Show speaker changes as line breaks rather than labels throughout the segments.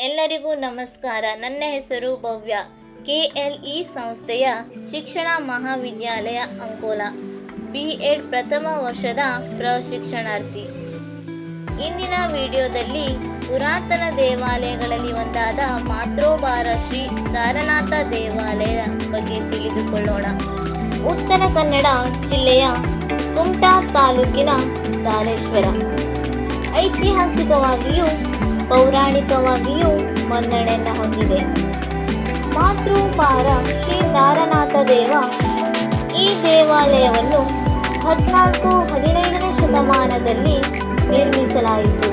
ಎಲ್ಲರಿಗೂ ನಮಸ್ಕಾರ. ನನ್ನ ಹೆಸರು ಭವ್ಯ. ಕೆ ಎಲ್ ಇ ಸಂಸ್ಥೆಯ ಶಿಕ್ಷಣ ಮಹಾವಿದ್ಯಾಲಯ ಅಂಕೋಲಾ. ಬಿ ಎಡ್ ಪ್ರಥಮ ವರ್ಷದ ಪ್ರಶಿಕ್ಷಣಾರ್ಥಿ. ಇಂದಿನ ವಿಡಿಯೋದಲ್ಲಿ ಪುರಾತನ ದೇವಾಲಯಗಳಲ್ಲಿ ಒಂದಾದ ಮಾತೃಭಾರ ಶ್ರೀ ಸಾರನಾಥ ದೇವಾಲಯ ಬಗ್ಗೆ ತಿಳಿದುಕೊಳ್ಳೋಣ. ಉತ್ತರ ಕನ್ನಡ ಜಿಲ್ಲೆಯ ಕುಮಟಾ ತಾಲೂಕಿನ ದಾರೇಶ್ವರ. ಐತಿಹಾಸಿಕವಾಗಿಯೂ ಪೌರಾಣಿಕವಾಗಿಯೂ ಮನ್ನಣೆಯನ್ನು ಹೊಂದಿದೆ. ಮಾತೃಪಾರ ಶ್ರೀ ನಾರನಾಥ ದೇವ ಈ ದೇವಾಲಯವನ್ನು ಹದಿನಾಲ್ಕು ಹದಿನೈದನೇ ಶತಮಾನದಲ್ಲಿ ನಿರ್ಮಿಸಲಾಯಿತು.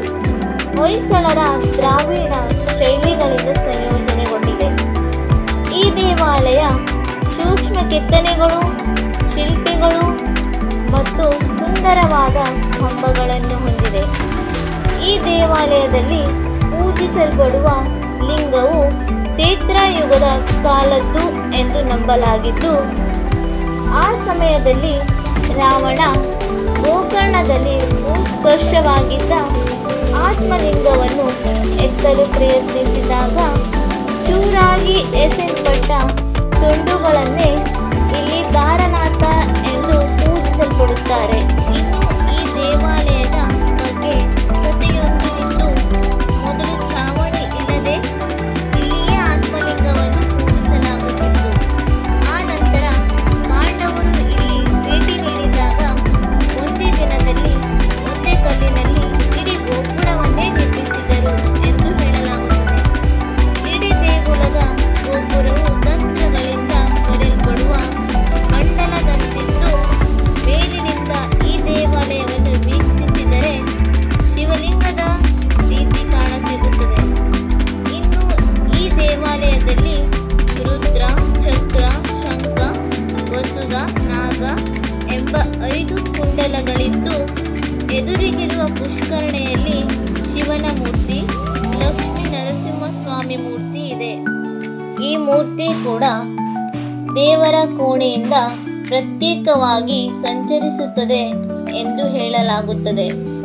ಹೊಯ್ಸಳರ ದ್ರಾವಿಡ ಶೈಲಿಗಳಿಂದ ಸಂಯೋಜನೆಗೊಂಡಿದೆ. ಈ ದೇವಾಲಯ ಸೂಕ್ಷ್ಮ ಕೆತ್ತನೆಗಳು, ಶಿಲ್ಪಿಗಳು ಮತ್ತು ಸುಂದರವಾದ ಕಂಬಗಳನ್ನು ಹೊಂದಿದೆ. ಈ ದೇವಾಲಯದಲ್ಲಿ ಪೂಜಿಸಲ್ಪಡುವ ಲಿಂಗವು ಯುಗದ ಕಾಲದ್ದು ಎಂದು ನಂಬಲಾಗಿದ್ದು, ಆ ಸಮಯದಲ್ಲಿ ರಾವಣ ಗೋಕರ್ಣದಲ್ಲಿ ಸ್ಪರ್ಶವಾಗಿದ್ದ ಆತ್ಮಲಿಂಗವನ್ನು ಎತ್ತಲು ಪ್ರಯತ್ನಿಸಿದಾಗ, ಚೂರಾಗಿ ಎಸೆಯಲ್ಪಟ್ಟ ತುಂಡುಗಳನ್ನೇ ಕುಂಡಲಗಳಿದ್ದು ಎದುರಿಗಿರುವ ಪುಷ್ಕರಣೆಯಲ್ಲಿ ಶಿವನ ಮೂರ್ತಿ, ಲಕ್ಷ್ಮೀ ನರಸಿಂಹಸ್ವಾಮಿ ಮೂರ್ತಿ ಇದೆ. ಈ ಮೂರ್ತಿ ಕೂಡ ದೇವರ ಕೋಣೆಯಿಂದ ಪ್ರತ್ಯೇಕವಾಗಿ ಸಂಚರಿಸುತ್ತದೆ ಎಂದು ಹೇಳಲಾಗುತ್ತದೆ.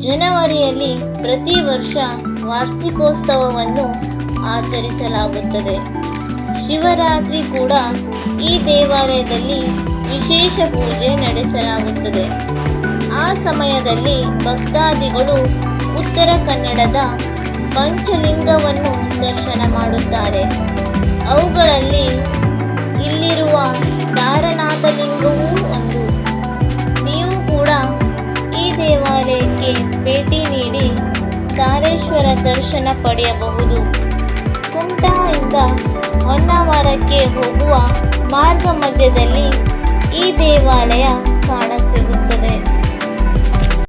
ಜನವರಿಯಲ್ಲಿ ಪ್ರತಿ ವರ್ಷ ವಾರ್ಷಿಕೋತ್ಸವವನ್ನು ಆಚರಿಸಲಾಗುತ್ತದೆ. ಶಿವರಾತ್ರಿ ಕೂಡ ಈ ದೇವಾಲಯದಲ್ಲಿ ವಿಶೇಷ ಪೂಜೆ ನಡೆಸಲಾಗುತ್ತದೆ. ಆ ಸಮಯದಲ್ಲಿ ಭಕ್ತಾದಿಗಳು ಉತ್ತರ ಕನ್ನಡದ ಪಂಚಲಿಂಗವನ್ನು ದರ್ಶನ ಮಾಡುತ್ತಾರೆ. ಅವುಗಳಲ್ಲಿ ಇಲ್ಲಿರುವ ತಾರನಾಥ ಲಿಂಗವೂ ಒಂದು. ನೀವು ಕೂಡ ಈ ದೇವಾಲಯಕ್ಕೆ ಭೇಟಿ ನೀಡಿ ತಾರೇಶ್ವರ ದರ್ಶನ ಪಡೆಯಬಹುದು. ಕುಮಟಾದಿಂದ ಹೊನ್ನಾವರಕ್ಕೆ ಹೋಗುವ ಮಾರ್ಗ ಮಧ್ಯದಲ್ಲಿ വലയ കാണ